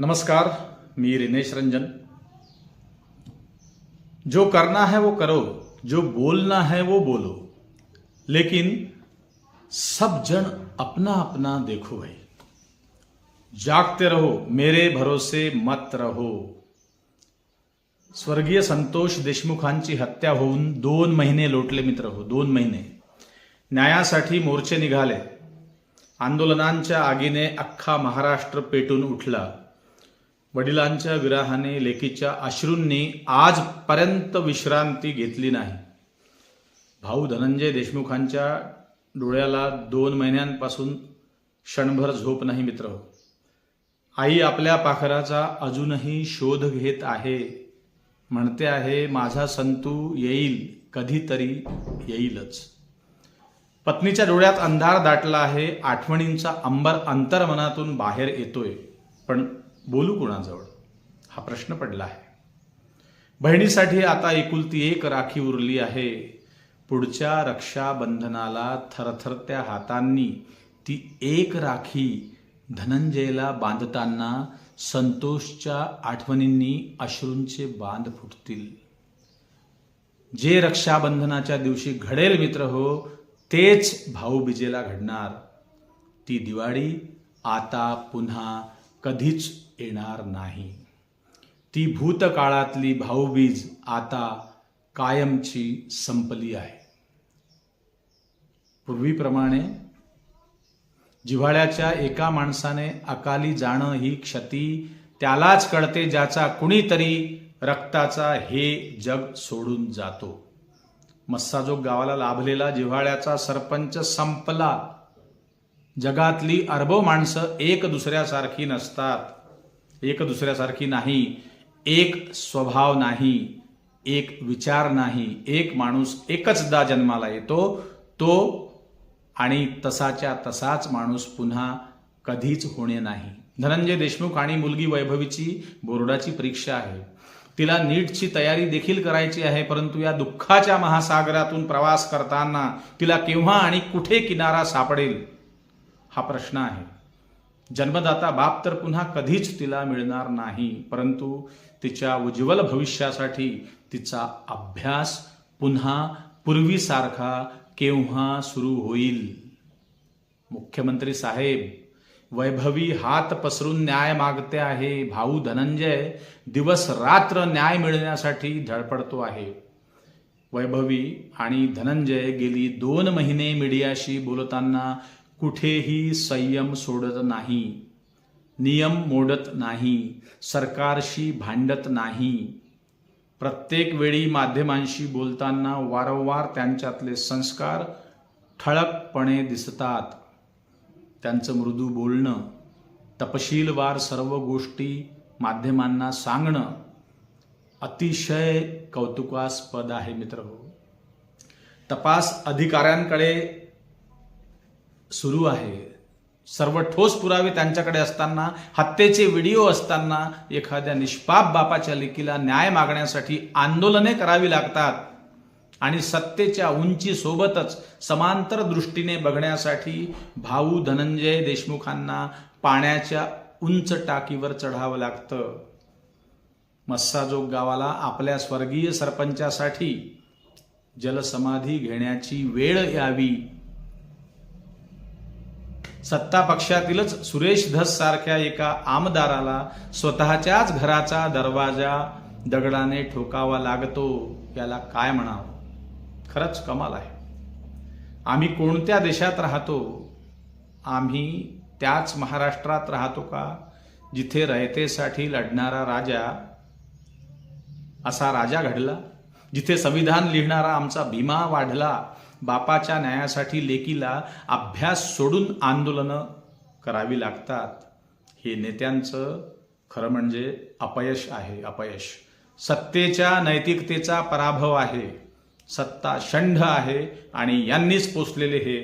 नमस्कार, मी रिनेश रंजन। जो करना है वो करो, जो बोलना है वो बोलो। लेकिन सब जन अपना अपना देखो भाई। जागते रहो, मेरे भरोसे मत रहो। स्वर्गीय संतोष देशमुखांची हत्या होऊन दोन महिने लोटले मित्र हो, दोन महिने। न्यायासाठी मोर्चे निघाले। आंदोलनांच्या आगीने अख्खा महाराष्ट्र पेटून उठला। वडिलांच्या विराहाने लेकीच्या अश्रूंनी आजपर्यंत विश्रांती घेतली नाही. भाऊ धनंजय देशमुखांच्या डोळ्याला दोन महिन्यांपासून क्षणभर झोप नाही मित्र. आई आपल्या पाखराचा अजूनही शोध घेत आहे. म्हणते आहे माझा संतू येईल कधीतरी येईलच. पत्नीच्या डोळ्यात अंधार दाटला आहे आठवणींचा अंबर अंतर्मनातून बाहेर येतोय. पण बोलू कोणाजवळ? हा प्रश्न पडला आहे. बहिणीसाठी आता एकुलती एक राखी उरली आहे. पुढच्या रक्षाबंधनाला थरथरत्या हातांनी ती एक राखी धनंजयला बांधताना संतोषच्या आठवणींनी अश्रूंचे बांध फुटतील. जे रक्षाबंधनाच्या दिवशी घडेल मित्र हो तेच भाऊबीजेला घडणार. ती दिवाळी आता पुन्हा कधीच येणार नाही. ती भूतकाळातली भाऊबीज आता कायमची संपली आहे. पूर्वीप्रमाणे जिव्हाळ्याच्या एका माणसाने अकाली जाणं ही क्षती त्यालाच कळते ज्याचा कुणीतरी रक्ताचा हे जग सोडून जातो. मस्साजोग गावाला लाभलेला जिव्हाळ्याचा सरपंच संपला. जगातली अरबो माणसं एक दुसऱ्यासारखी नसतात. एक दुसऱ्यासारखी नाही एक स्वभाव नाही एक विचार नाही एक माणूस एकचदा जन्माला येतो तो आणि तसाच्या तसाच माणूस पुन्हा कधीच होणे नाही. धनंजय देशमुख आणि मुलगी वैभवीची बोर्डाची परीक्षा आहे. तिला नीटची तयारी देखील करायची आहे परंतु या दुःखाच्या महासागरातून प्रवास करताना तिला केव्हा आणि कुठे किनारा सापडेल हा प्रश्न आहे. जन्मदाता बाप तर पुन्हा कधीच तिला मिळणार नाही परंतु तिच्या उज्ज्वल भविष्यासाठी तिचा अभ्यास पुन्हा पूर्वीसारखा केव्हा सुरू होईल? मुख्यमंत्री साहेब वैभवी हात पसरून न्याय मागते आहे भाऊ धनंजय दिवस रात्र न्याय मिळण्यासाठी धडपडतो आहे. वैभवी आणि धनंजय गेली दोन महिने मीडियाशी बोलताना कुठेही संयम सोडत नाही नियम मोडत नाही सरकारशी भांडत नाही. प्रत्येक वेळी माध्यमांशी बोलताना वारंवार त्यांच्यातले संस्कार ठळकपणे दिसतात. त्यांचं मृदू बोलणं तपशीलवार सर्व गोष्टी माध्यमांना सांगणं अतिशय कौतुकास्पद आहे मित्र हो तपास अधिकाऱ्यांकडे सुरू आहे. सर्व ठोस पुरावे त्यांच्याकडे असताना हत्येचे व्हिडिओ असताना एखाद्या निष्पाप बापाच्या लेकीला न्याय मागण्यासाठी आंदोलने करावी लागतात आणि सत्तेच्या उंची सोबतच समांतर दृष्टीने बघण्यासाठी भाऊ धनंजय देशमुखांना पाण्याच्या उंच टाकीवर चढावं लागतं. मस्साजोग गावाला आपल्या स्वर्गीय सरपंचासाठी जलसमाधी घेण्याची वेळ यावी. सत्ता पक्षातीलच सुरेश धस सारख्या एका आमदाराला स्वतःच्याच घराचा दरवाजा दगडाने ठोकावा लागतो याला काय म्हणावं? खरंच कमाल आहे. आम्ही कोणत्या देशात राहतो? आम्ही त्याच महाराष्ट्रात राहतो का जिथे रयतेसाठी लढणारा राजा असा राजा घडला? जिथे संविधान लिहिणारा आमचा भीमा वाढला? बापाच्या न्यायासाठी लेकीला अभ्यास सोडून आंदोलनं करावी लागतात हे नेत्यांचं खरं म्हणजे अपयश आहे अपयश. सत्तेच्या नैतिकतेचा पराभव आहे सत्ता षंढ आहे आणि यांनीच पोचलेले हे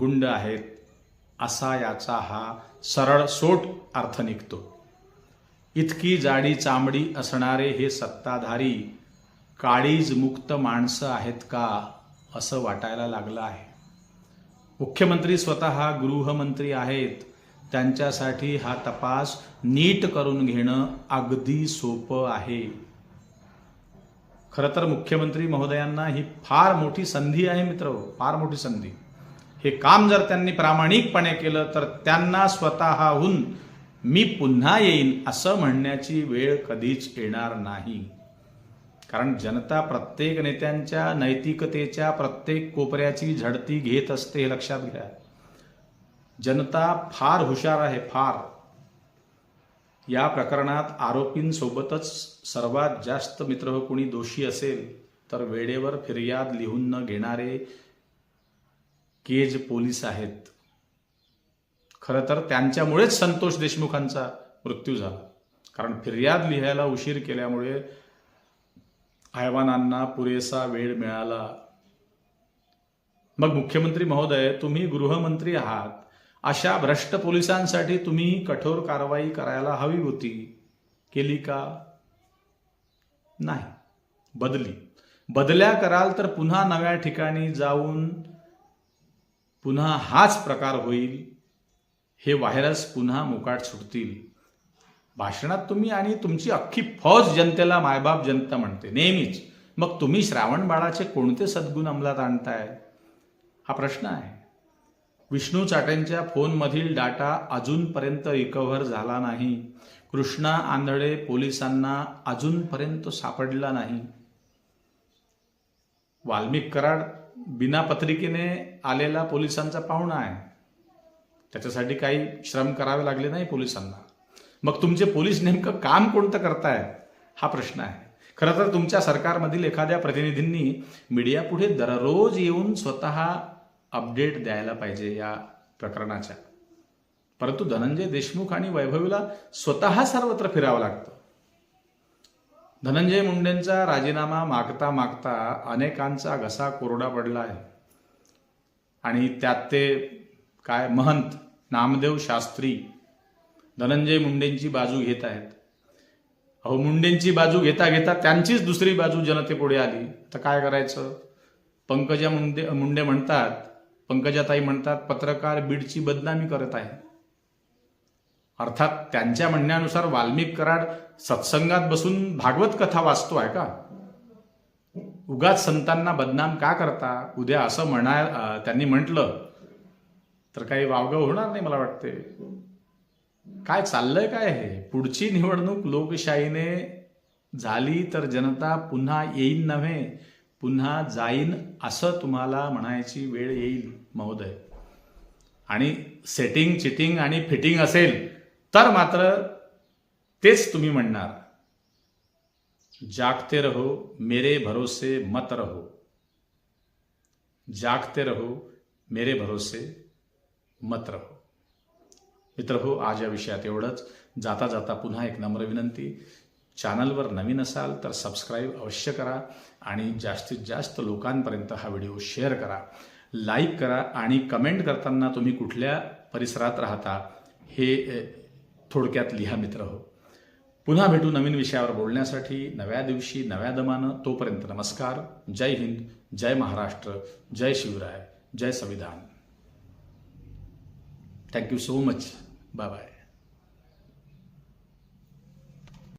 गुंड आहेत असा याचा हा सरळ सोट अर्थ निघतो. इतकी जाडी चामडी असणारे हे सत्ताधारी काळीज मुक्त माणसं आहेत का? असं वाटायला लागलं आहे. मुख्यमंत्री स्वतः गृहमंत्री आहेत. त्यांच्यासाठी हा तपास नीट करून घेणं अगदी सोपं आहे. खरं तर मुख्यमंत्री महोदयांना ही फार मोठी संधी आहे मित्र फार मोठी संधी. हे काम जर त्यांनी प्रामाणिकपणे केलं तर त्यांना स्वतःहून मी पुन्हा येईन असं म्हणण्याची वेळ कधीच येणार नाही. कारण जनता प्रत्येक नेत्यांच्या नैतिकतेच्या प्रत्येक कोपऱ्याची झडती घेत असते हे लक्षात घ्या. जनता फार हुशार आहे फार. या प्रकरणात आरोपींसोबतच सर्वात जास्त मित्र हो कोणी दोषी असेल तर वेळेवर फिर्याद लिहून न घेणारे केज पोलीस आहेत. खरं तर त्यांच्यामुळेच संतोष देशमुखांचा मृत्यू झाला. कारण फिर्याद लिहायला उशीर केल्यामुळे आयवानांना पुरेसा वेळ मिळाला. मग मुख्यमंत्री महोदय तुम्ही गृहमंत्री आहात. अशा भ्रष्ट पोलिसांसाठी तुम्ही कठोर कारवाई करायला हवी होती. केली का? नाही. बदली. बदल्या कराल तर पुन्हा नव्या ठिकाणी जाऊन पुन्हा हाच प्रकार होईल. हे व्हायरस पुन्हा मोकाट सुटतील. भाषणात तुम्ही आणि तुमची अख्खी फौज जनतेला मायबाप जनता म्हणते. नेहमीच. मग तुम्ही श्रावण बाळाचे कोणते सद्गुण अंमलात आणताय? हा प्रश्न आहे. विष्णू चाट्यांच्या फोनमधील डाटा अजूनपर्यंत रिकव्हर झाला नाही. कृष्णा आंधळे पोलिसांना अजूनपर्यंत सापडला नाही. वाल्मिक कराड बिना पत्रिकेने आलेला पोलिसांचा पाहुणा आहे. त्याच्यासाठी काही श्रम करावे लागले नाही पोलिसांना. मग तुमचे पोलीस नेमकं काम कोणतं करताय? हा प्रश्न आहे. खरं तर तुमच्या सरकारमधील एखाद्या प्रतिनिधींनी मीडियापुढे दररोज येऊन स्वतः अपडेट द्यायला पाहिजे या प्रकरणाच्या. परंतु धनंजय देशमुख आणि वैभवीला स्वतः सर्वत्र फिरावं लागतं. धनंजय मुंडेंचा राजीनामा मागता मागता अनेकांचा घसा कोरडा पडला आहे आणि त्यात ते काय महंत नामदेव शास्त्री धनंजय मुंडेंची बाजू घेत आहेत. अहो मुंडेंची बाजू घेता घेता त्यांचीच दुसरी बाजू जनतेपुढे आली. तर काय करायचं? पंकजा मुंडे मुंडे म्हणतात पंकजाताई म्हणतात पत्रकार बीडची बदनामी करत आहे. अर्थात त्यांच्या म्हणण्यानुसार वाल्मिक कराड सत्संगात बसून भागवत कथा वाचतो आहे का? उगाच संतांना बदनाम का करता? उद्या असं म्हणा त्यांनी म्हटलं तर काही वावगं होणार नाही मला वाटते. काय चाललंय काय हे? पुढची निवडणूक लोकशाहीने झाली तर जनता पुन्हा येईन नव्हे पुन्हा जाईन असं तुम्हाला म्हणायची वेळ येईल महोदय. आणि सेटिंग चिटिंग आणि फिटिंग असेल तर मात्र तेच तुम्ही म्हणणार. जागते रहो मेरे भरोसे मत रहो. जागते रहो मेरे भरोसे मत रहो. मित्र हो आज या विषयात एवढंच. जाता जाता पुन्हा एक नम्र विनंती. चॅनलवर नवीन असाल तर सबस्क्राईब अवश्य करा आणि जास्तीत जास्त लोकांपर्यंत हा व्हिडिओ शेअर करा. लाईक करा आणि कमेंट करताना तुम्ही कुठल्या परिसरात राहता हे थोडक्यात लिहा मित्र हो. पुन्हा भेटू नवीन विषयावर बोलण्यासाठी. नव्या दिवशी नव्या दमानं. तोपर्यंत नमस्कार. जय हिंद जय महाराष्ट्र जय शिवराय जय संविधान. Thank you so much Bye bye.